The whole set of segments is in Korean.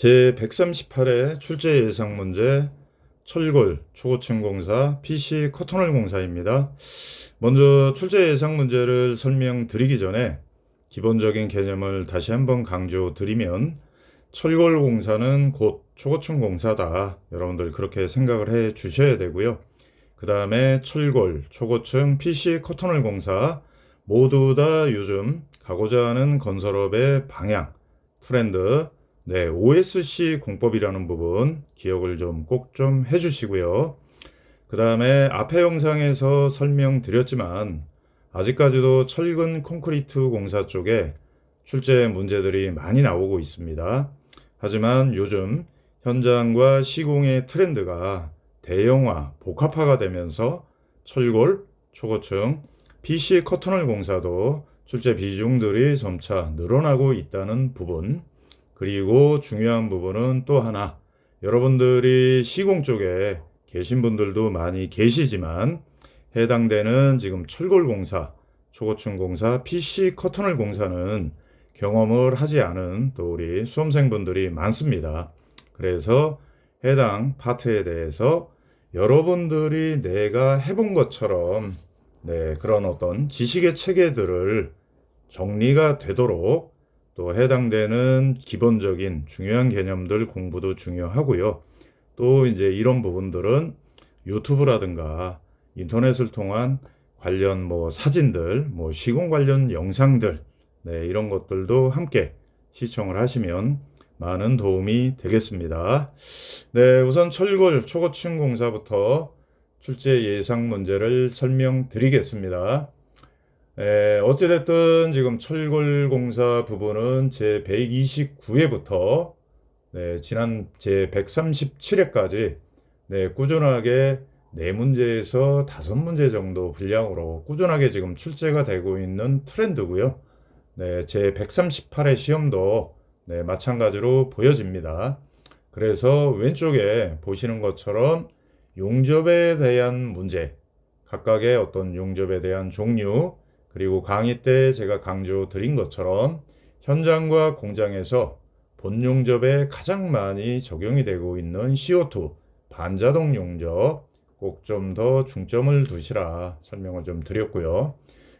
제 138회 출제 예상 문제 철골 초고층 공사 PC 커터널 공사입니다. 먼저 출제 예상 문제를 설명드리기 전에 기본적인 개념을 다시 한번 강조드리면 철골 공사는 곧 초고층 공사다. 여러분들 그렇게 생각을 해 주셔야 되고요. 그 다음에 철골, 초고층, PC 커터널 공사 모두 다 요즘 가고자 하는 건설업의 방향, 트렌드, 네, OSC 공법이라는 부분 기억을 좀 꼭 좀 해주시고요. 그 다음에 앞에 영상에서 설명드렸지만 아직까지도 철근 콘크리트 공사 쪽에 출제 문제들이 많이 나오고 있습니다. 하지만 요즘 현장과 시공의 트렌드가 대형화, 복합화가 되면서 철골, 초고층, PC 커터널 공사도 출제 비중들이 점차 늘어나고 있다는 부분, 그리고 중요한 부분은 또 하나, 여러분들이 시공 쪽에 계신 분들도 많이 계시지만 해당되는 지금 철골 공사, 초고층 공사, PC 커터널 공사는 경험을 하지 않은 또 우리 수험생분들이 많습니다. 그래서 해당 파트에 대해서 여러분들이 내가 해본 것처럼 네, 그런 어떤 지식의 체계들을 정리가 되도록 또 해당되는 기본적인 중요한 개념들 공부도 중요하고요. 또 이제 이런 부분들은 유튜브라든가 인터넷을 통한 관련 뭐 사진들, 뭐 시공 관련 영상들, 네, 이런 것들도 함께 시청을 하시면 많은 도움이 되겠습니다. 네, 우선 철골 초고층 공사부터 출제 예상 문제를 설명드리겠습니다. 에, 어찌됐든 지금 철골 공사 부분은 제 129회부터 네, 지난 제 137회까지 네, 꾸준하게 네 문제에서 다섯 문제 정도 분량으로 꾸준하게 지금 출제가 되고 있는 트렌드고요. 네, 제 138회 시험도 네, 마찬가지로 보여집니다. 그래서 왼쪽에 보시는 것처럼 용접에 대한 문제, 각각의 어떤 용접에 대한 종류, 그리고 강의 때 제가 강조 드린 것처럼 현장과 공장에서 본 용접에 가장 많이 적용이 되고 있는 CO2 반자동 용접 꼭 좀 더 중점을 두시라 설명을 좀 드렸고요.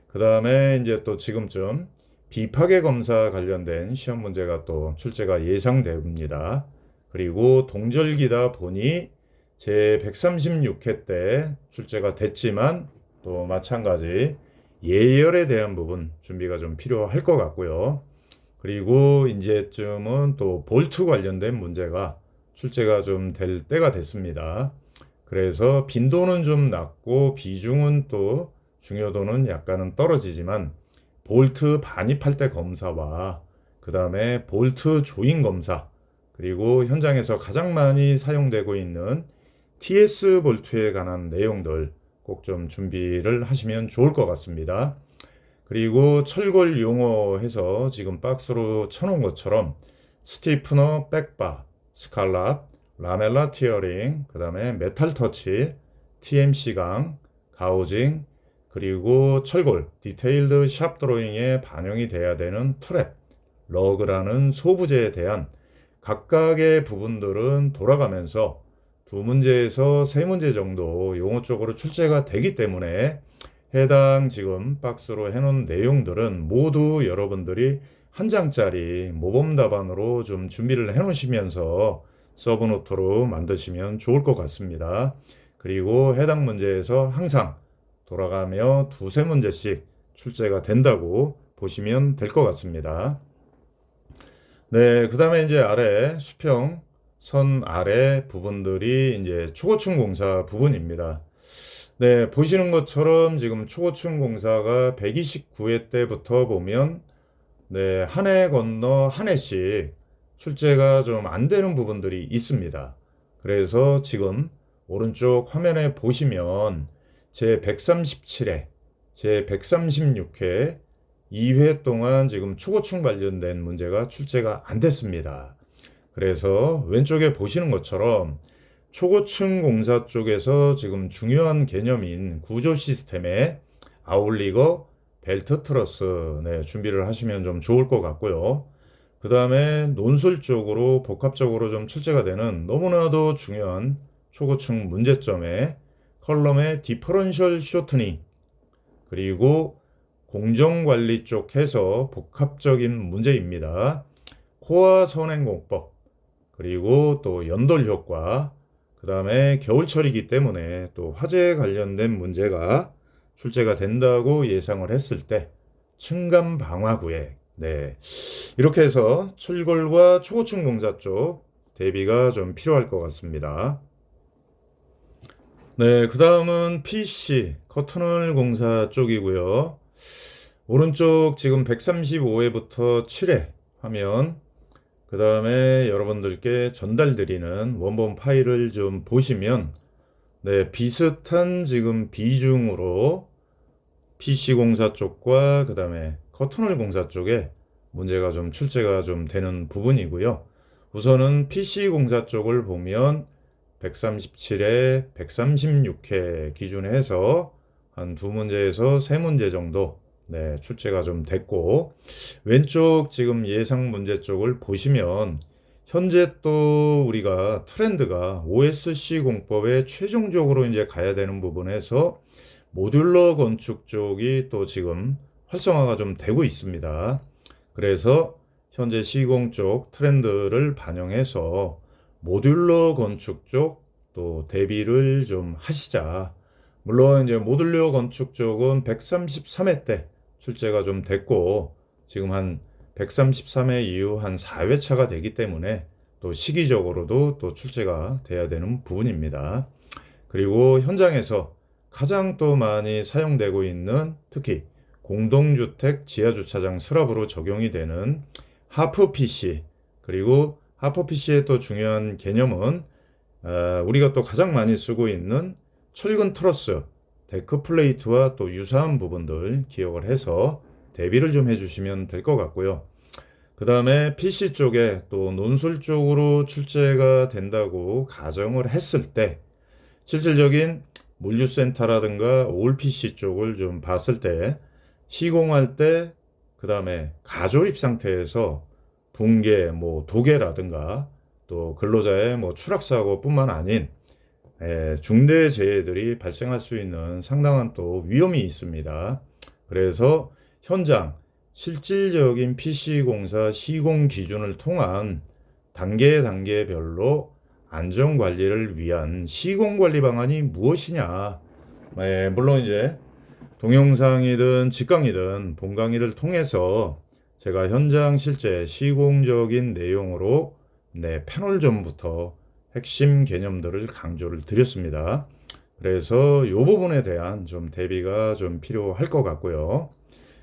그 다음에 이제 또 지금쯤 비파괴 검사 관련된 시험 문제가 또 출제가 예상됩니다. 그리고 동절기다 보니 제 136회 때 출제가 됐지만 또 마찬가지 예열에 대한 부분 준비가 좀 필요할 것 같고요. 그리고 이제쯤은 또 볼트 관련된 문제가 출제가 좀 될 때가 됐습니다. 그래서 빈도는 좀 낮고 비중은 또 중요도는 약간은 떨어지지만 볼트 반입할 때 검사와 그 다음에 볼트 조인 검사 그리고 현장에서 가장 많이 사용되고 있는 TS 볼트에 관한 내용들 꼭 좀 준비를 하시면 좋을 것 같습니다. 그리고 철골 용어 해서 지금 박스로 쳐놓은 것처럼 스티프너 백바, 스칼랍, 라멜라 티어링, 그 다음에 메탈 터치, TMC강, 가우징, 그리고 철골, 디테일드 샵 드로잉에 반영이 돼야 되는 트랩, 러그라는 소부재에 대한 각각의 부분들은 돌아가면서 두 문제에서 세 문제 정도 용어 쪽으로 출제가 되기 때문에 해당 지금 박스로 해놓은 내용들은 모두 여러분들이 한 장짜리 모범 답안으로 좀 준비를 해 놓으시면서 서브노트로 만드시면 좋을 것 같습니다. 그리고 해당 문제에서 항상 돌아가며 두세 문제씩 출제가 된다고 보시면 될 것 같습니다. 네, 그 다음에 이제 아래 수평 선 아래 부분들이 이제 초고층 공사 부분입니다. 네, 보시는 것처럼 지금 초고층 공사가 129회 때부터 보면 네, 한 해 건너 한 해씩 출제가 좀 안 되는 부분들이 있습니다. 그래서 지금 오른쪽 화면에 보시면 제 137회, 제 136회 2회 동안 지금 초고층 관련된 문제가 출제가 안 됐습니다. 그래서 왼쪽에 보시는 것처럼 초고층 공사 쪽에서 지금 중요한 개념인 구조 시스템에 아울리거 벨트 트러스 네, 준비를 하시면 좀 좋을 것 같고요. 그 다음에 논술 쪽으로 복합적으로 좀 출제가 되는 너무나도 중요한 초고층 문제점에 컬럼의 디퍼런셜 쇼트닝 그리고 공정관리 쪽 해서 복합적인 문제입니다. 코어 선행공법 그리고 또 연돌 효과 그 다음에 겨울철이기 때문에 또 화재에 관련된 문제가 출제가 된다고 예상을 했을 때 층간 방화 구획 네 이렇게 해서 철골과 초고층 공사 쪽 대비가 좀 필요할 것 같습니다. 네, 그 다음은 PC 커터널 공사 쪽이고요. 오른쪽 지금 135회부터 7회 화면 그 다음에 여러분들께 전달드리는 원본 파일을 좀 보시면 네, 비슷한 지금 비중으로 PC 공사 쪽과 그 다음에 커터널 공사 쪽에 문제가 좀 출제가 좀 되는 부분이고요. 우선은 PC 공사 쪽을 보면 137회, 136회 기준해서 한 두 문제에서 세 문제 정도 네, 출제가 좀 됐고 왼쪽 지금 예상 문제 쪽을 보시면 현재 또 우리가 트렌드가 OSC 공법에 최종적으로 이제 가야 되는 부분에서 모듈러 건축 쪽이 또 지금 활성화가 좀 되고 있습니다. 그래서 현재 시공 쪽 트렌드를 반영해서 모듈러 건축 쪽 또 대비를 좀 하시자. 물론 이제 모듈러 건축 쪽은 133회 때 출제가 좀 됐고 지금 한 133회 이후 한 4회차가 되기 때문에 또 시기적으로도 또 출제가 돼야 되는 부분입니다. 그리고 현장에서 가장 또 많이 사용되고 있는 특히 공동주택 지하주차장 수납으로 적용이 되는 하프 PC 그리고 하프 PC의 또 중요한 개념은 어, 우리가 또 가장 많이 쓰고 있는 철근 트러스 데크 플레이트와 또 유사한 부분들 기억을 해서 대비를 좀 해주시면 될 것 같고요. 그 다음에 PC 쪽에 또 논술 쪽으로 출제가 된다고 가정을 했을 때 실질적인 물류센터라든가 올 PC 쪽을 좀 봤을 때 시공할 때 그 다음에 가조립 상태에서 붕괴, 뭐 도계라든가 또 근로자의 뭐 추락 사고뿐만 아닌 예, 중대 재해들이 발생할 수 있는 상당한 또 위험이 있습니다. 그래서 현장 실질적인 PC 공사 시공 기준을 통한 단계 단계별로 안전 관리를 위한 시공 관리 방안이 무엇이냐? 예, 물론 이제 동영상이든 직강이든 본강의를 통해서 제가 현장 실제 시공적인 내용으로 네, 패널 전부터 핵심 개념들을 강조를 드렸습니다. 그래서 이 부분에 대한 좀 대비가 좀 필요할 것 같고요.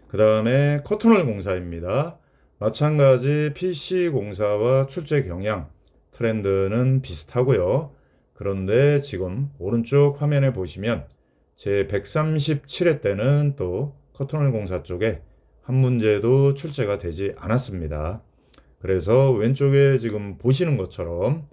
그 다음에 커튼홀 공사입니다. 마찬가지 PC 공사와 출제 경향 트렌드는 비슷하고요. 그런데 지금 오른쪽 화면에 보시면 제 137회 때는 또 커튼홀 공사 쪽에 한 문제도 출제가 되지 않았습니다. 그래서 왼쪽에 지금 보시는 것처럼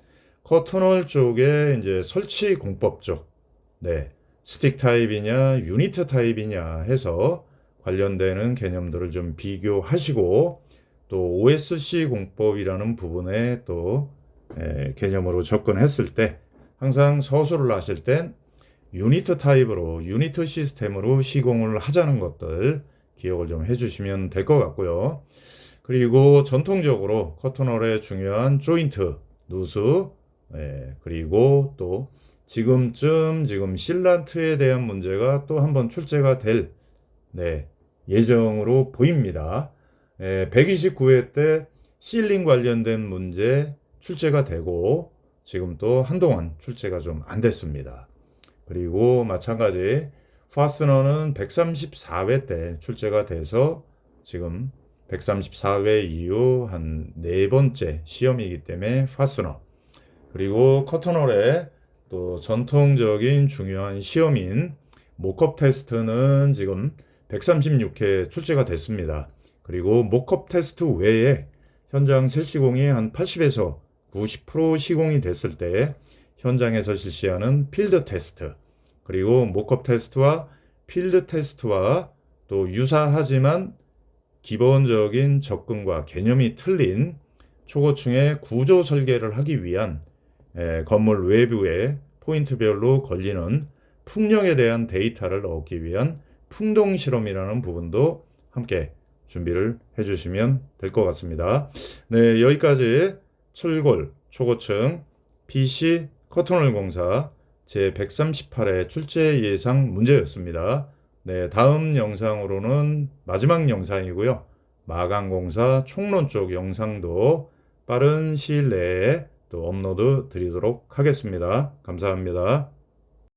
커튼홀 쪽에 이제 설치 공법 쪽, 네, 스틱 타입이냐, 유니트 타입이냐 해서 관련되는 개념들을 좀 비교하시고 또 OSC 공법이라는 부분에 또 에, 개념으로 접근했을 때 항상 서술을 하실 땐 유니트 타입으로 유니트 시스템으로 시공을 하자는 것들 기억을 좀 해주시면 될 것 같고요. 그리고 전통적으로 커튼홀의 중요한 조인트, 누수, 예, 그리고 또 지금쯤 지금 실란트에 대한 문제가 또 한번 출제가 될 네, 예정으로 보입니다. 예, 129회 때 실링 관련된 문제 출제가 되고 지금 또 한동안 출제가 좀 안 됐습니다. 그리고 마찬가지 파스너는 134회 때 출제가 돼서 지금 134회 이후 한 네 번째 시험이기 때문에 파스너 그리고 커튼홀의 또 전통적인 중요한 시험인 모컵 테스트는 지금 136회 출제가 됐습니다. 그리고 모컵 테스트 외에 현장 실시공이 한 80에서 90% 시공이 됐을 때 현장에서 실시하는 필드 테스트 그리고 모컵 테스트와 필드 테스트와 또 유사하지만 기본적인 접근과 개념이 틀린 초고층의 구조 설계를 하기 위한 에, 건물 외부에 포인트별로 걸리는 풍력에 대한 데이터를 얻기 위한 풍동 실험이라는 부분도 함께 준비를 해주시면 될 것 같습니다. 네, 여기까지 철골 초고층 BC 커튼홀 공사 제 138회 출제 예상 문제였습니다. 네, 다음 영상으로는 마지막 영상이고요. 마감 공사 총론 쪽 영상도 빠른 시일 내에 또 업로드 드리도록 하겠습니다. 감사합니다.